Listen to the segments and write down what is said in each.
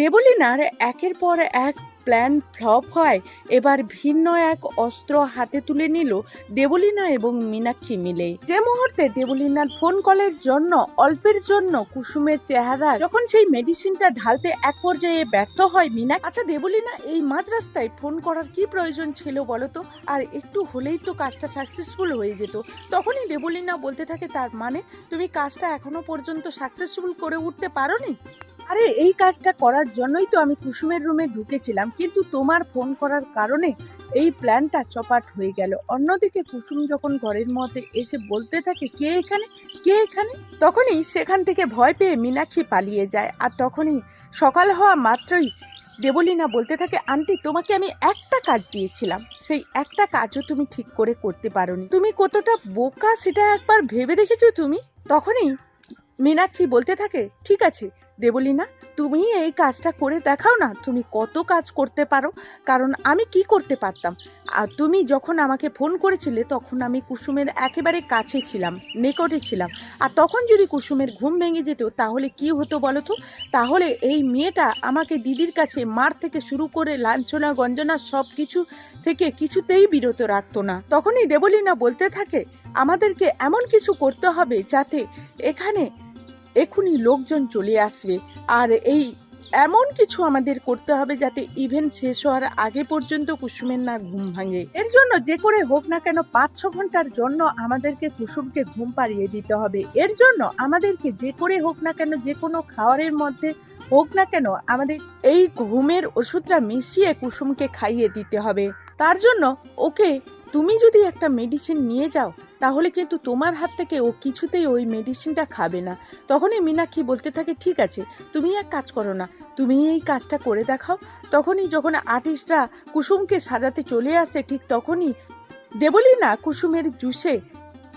দেবলীনার একের পর এক প্ল্যান ফ্লপ হয়। এবার ভিন্ন এক অস্ত্র হাতে তুলে নিল দেবলীনা এবং মীনাক্ষী মিলে। যে মুহূর্তে দেবলীনার ফোন কলের জন্য, অল্পের জন্য কুসুমের চেহারা যখন সেই মেডিসিনটা ঢালতে এক পর্যায়ে ব্যর্থ হয় মিনা আচ্ছা দেবলীনা, এই মাঝ রাস্তায় ফোন করার কি প্রয়োজন ছিল বলো তো আর একটু হলেই তো কাজটা সাকসেসফুল হয়ে যেত। তখনই দেবলীনা বলতে থাকে, তার মানে তুমি কাজটা এখনও পর্যন্ত সাকসেসফুল করে উঠতে পারোনি? আরে, এই কাজটা করার জন্যই তো আমি কুসুমের রুমে ঢুকেছিলাম, কিন্তু তোমার ফোন করার কারণে এই প্ল্যানটা চপাট হয়ে গেল। অন্যদিকে কুসুম যখন ঘরের মধ্যে এসে বলতে থাকে, কে এখানে? কে এখানে? তখনই সেখান থেকে ভয় পেয়ে মীনাক্ষী পালিয়ে যায়, আর তখনই সকাল হওয়া মাত্রই দেবলীনা বলতে থাকে, আন্টি, তোমাকে আমি একটা কাজ দিয়েছিলাম। সেই একটা কাজও তুমি ঠিক করে করতে পারোনি। তুমি কতটা বোকা সেটা একবার ভেবে দেখেছ তুমি? তখনই মীনাক্ষী বলতে থাকে, ঠিক আছে দেবলীনা, তুমি এই কাজটা করে দেখাও না, তুমি কত কাজ করতে পারো, কারণ আমি কি করতে পারতাম? আর তুমি যখন আমাকে ফোন করেছিলে, তখন আমি কুসুমের একেবারে কাছে ছিলাম, নিকটে ছিলাম। আর তখন যদি কুসুমের ঘুম ভেঙে যেত, তাহলে কি হতো বলো তো? তাহলে এই মেয়েটা আমাকে দিদির কাছে মার থেকে শুরু করে লাঞ্ছনা, গঞ্জনা সব কিছু থেকে কিছুতেই বিরত রাখতো না। তখনই দেবলীনা বলতে থাকে, আমাদেরকে এমন কিছু করতে হবে যাতে এখানে এখনই লোকজন চলে আসবে। আর এই এমন কিছু আমাদের করতে হবে যাতে ইভেন্ট শেষ হওয়ার আগে পর্যন্ত কুসুমের না ঘুম ভাঙে। এর জন্য যে করে হোক না কেন পাঁচ ছ ঘণ্টার জন্য আমাদেরকে কুসুমকে ঘুম পাড়িয়ে দিতে হবে। এর জন্য আমাদেরকে যে করে হোক না কেন, যে কোনো খাওয়ারের মধ্যে হোক না কেন, আমাদের এই ঘুমের ওষুধটা মিশিয়ে কুসুমকে খাইয়ে দিতে হবে। তার জন্য ওকে তুমি যদি একটা মেডিসিন নিয়ে যাও তাহলে কিন্তু তোমার হাত থেকে ও কিছুতেই ওই মেডিসিনটা খাবে না। তখনই মীনাক্ষী বলতে থাকে, ঠিক আছে, তুমি এক কাজ করো না, তুমি এই কাজটা করে দেখাও। তখনই যখন আর্টিস্টরা কুসুমকে সাজাতে চলে আসে, ঠিক তখনই দেবলি না কুসুমের জুসে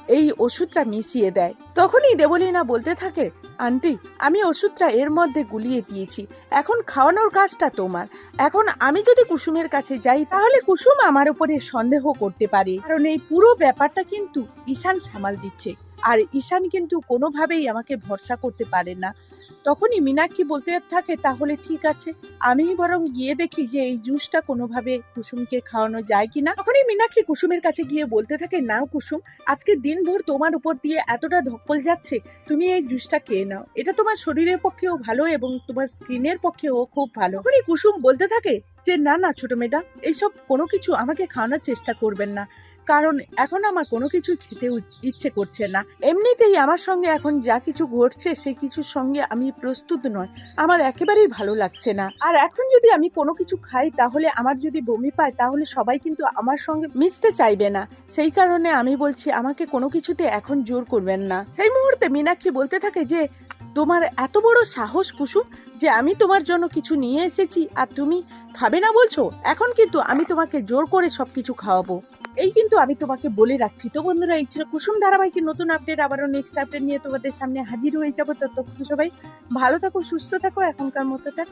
এই ওষুধটা মিশিয়ে দেয়। তখনই দেবলীনা বলতে থাকে, আন্টি, আমি ওষুধটা এর মধ্যে গুলিয়ে দিয়েছি। এখন খাওয়ানোর কাজটা তোমার। এখন আমি যদি কুসুমের কাছে যাই, তাহলে কুসুম আমার উপরে সন্দেহ করতে পারে। কারণ এই পুরো ব্যাপারটা কিন্তু ঈশান সামাল দিচ্ছে। আর ঈশান কিন্তু কোনোভাবেই আমাকে ভরসা করতে পারে না। তখনই মীনাক্ষী বলতে থাকে, তাহলে ঠিক আছে আমি বরং গিয়ে দেখি যে এই জুসটা কোনোভাবে কুসুমকে খাওয়ানো যায় কিনা। তখনই মীনাক্ষী কুসুমের কাছে গিয়ে বলতে থাকে, নাও কুসুম, আজকে দিনভর তোমার উপর দিয়ে এতটা ধকল যাচ্ছে, তুমি এই জুসটা খেয়ে নাও। এটা তোমার শরীরের পক্ষেও ভালো এবং তোমার স্কিনের পক্ষেও খুব ভালো। তখনই কুসুম বলতে থাকে, যে না না, ছোট মেয়েটা, এইসব কোনো কিছু আমাকে খাওয়ানোর চেষ্টা করবেন না। কারণ এখন আমার কোনো কিছু খেতে ইচ্ছে করছে না। এমনিতেই আমার সঙ্গে এখন যা কিছু ঘটছে, সে কিছুর সঙ্গে আমি প্রস্তুত নয়। আমার একেবারেই ভালো লাগছে না। আর এখন যদি আমি কোনো কিছু খাই, তাহলে আমার যদি বমি পায়, তাহলে সবাই কিন্তু আমার সঙ্গে মিশতে চাইবে না। সেই কারণে আমি বলছি, আমাকে কোনো কিছুতে এখন জোর করবেন না। সেই মুহূর্তে মীনাক্ষী বলতে থাকে যে, তোমার এত বড় সাহস কুসুম যে আমি তোমার জন্য কিছু নিয়ে এসেছি, আর তুমি খাবে না বলছো? এখন কিন্তু আমি তোমাকে জোর করে সবকিছু খাওয়াবো। এই কিন্তু আমি তোমাকে বলে রাখছি। তো বন্ধুরা, এই ছিল কুসুম ধারাবাহিকের নতুন আপডেট আবারও নেক্সট আপডেট নিয়ে তোমাদের সামনে হাজির হয়ে যাব। ততক্ষণ সবাই ভালো থাকো, সুস্থ থাকো। এখনকার মতো টাটা।